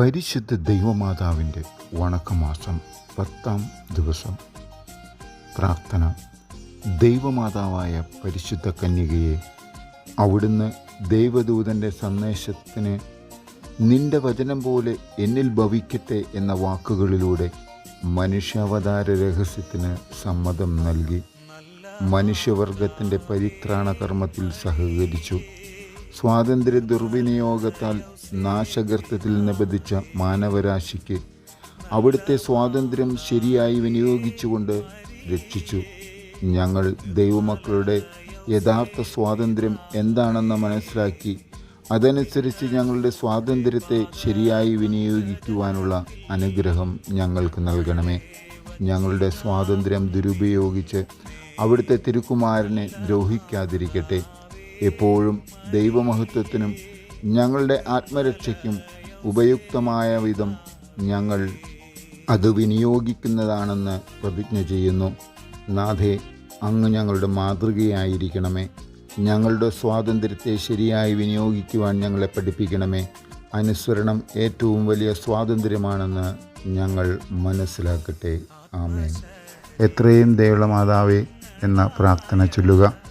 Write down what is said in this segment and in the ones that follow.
പരിശുദ്ധ ദൈവമാതാവിന്റെ വണക്കമാസം പത്താം ദിവസം. പ്രാർത്ഥന. ദൈവമാതാവായ പരിശുദ്ധ കന്യകയെ അവിടുന്ന് ദൈവദൂതന്റെ സന്ദേശത്തിന് നിന്റെ വചനം പോലെ എന്നിൽ ഭവിക്കട്ടെ എന്ന വാക്കുകളിലൂടെ മനുഷ്യാവതാര രഹസ്യത്തിന് സമ്മതം നൽകി. മനുഷ്യവർഗത്തിന്റെ പരിത്രാണ കർമ്മത്തിൽ സഹകരിച്ചു. സ്വാതന്ത്ര്യ ദുർവിനിയോഗത്താൽ നാശകർത്തത്തിൽ നിബന്ധിച്ച മാനവരാശിക്ക് അവിടുത്തെ സ്വാതന്ത്ര്യം ശരിയായി വിനിയോഗിച്ചുകൊണ്ട് രക്ഷിച്ചു. ഞങ്ങൾ ദൈവമക്കളുടെ യഥാർത്ഥ സ്വാതന്ത്ര്യം എന്താണെന്ന് മനസ്സിലാക്കി അതനുസരിച്ച് ഞങ്ങളുടെ സ്വാതന്ത്ര്യത്തെ ശരിയായി വിനിയോഗിക്കുവാനുള്ള അനുഗ്രഹം ഞങ്ങൾക്ക് നൽകണമേ. ഞങ്ങളുടെ സ്വാതന്ത്ര്യം ദുരുപയോഗിച്ച് അവിടുത്തെ തിരുക്കുമാരനെ ദ്രോഹിക്കാതിരിക്കട്ടെ. എപ്പോഴും ദൈവമഹത്വത്തിനും ഞങ്ങളുടെ ആത്മരക്ഷയ്ക്കും ഉപയുക്തമായ വിധം ഞങ്ങൾ അത് വിനിയോഗിക്കുന്നതാണെന്ന് പ്രതിജ്ഞ ചെയ്യുന്നു. നാഥേ അങ്ങ് ഞങ്ങളുടെ മാതൃകയായിരിക്കണമേ. ഞങ്ങളുടെ സ്വാതന്ത്ര്യത്തെ ശരിയായി വിനിയോഗിക്കുവാൻ ഞങ്ങളെ പഠിപ്പിക്കണമേ. അനുസരണം ഏറ്റവും വലിയ സ്വാതന്ത്ര്യമാണെന്ന് ഞങ്ങൾ മനസ്സിലാക്കട്ടെ. ആമേൻ. എത്രയും ദയുള്ള മാതാവേ എന്ന പ്രാർത്ഥന ചൊല്ലുക.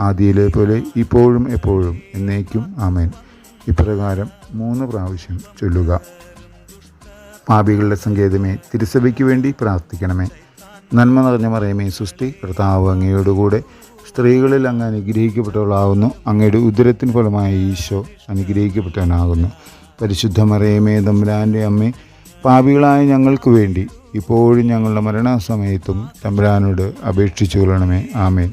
ആദിയിലെ പോലെ ഇപ്പോഴും എപ്പോഴും എന്നേക്കും ആമേൻ. ഇപ്രകാരം മൂന്ന് പ്രാവശ്യം ചൊല്ലുക. പാപികളുടെ സങ്കേതമേ തിരുസഭയ്ക്ക് വേണ്ടി പ്രാർത്ഥിക്കണമേ. നന്മ നിറഞ്ഞ മറിയമേ സൃഷ്ടി കർത്താവ് അങ്ങയോടുകൂടെ സ്ത്രീകളിൽ അങ്ങ് അനുഗ്രഹിക്കപ്പെട്ടവളാകുന്നു അങ്ങയുടെ ഉദരത്തിന് ഫലമായ ഈശോ അനുഗ്രഹിക്കപ്പെട്ടവനാകുന്നു. പരിശുദ്ധ മറിയമേ തമ്പുരാന്റെ അമ്മ പാപികളായ ഞങ്ങൾക്ക് വേണ്ടി ഇപ്പോഴും ഞങ്ങളുടെ മരണസമയത്തും തമ്പുരാനോട് അപേക്ഷിച്ചു കൊള്ളണമേ ആമേൻ.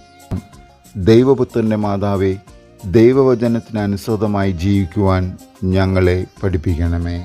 ദൈവപുത്രന്റെ മാതാവേ ദൈവവചനത്തിനനുസൃതമായി ജീവിക്കുവാൻ ഞങ്ങളെ പഠിപ്പിക്കണമേ.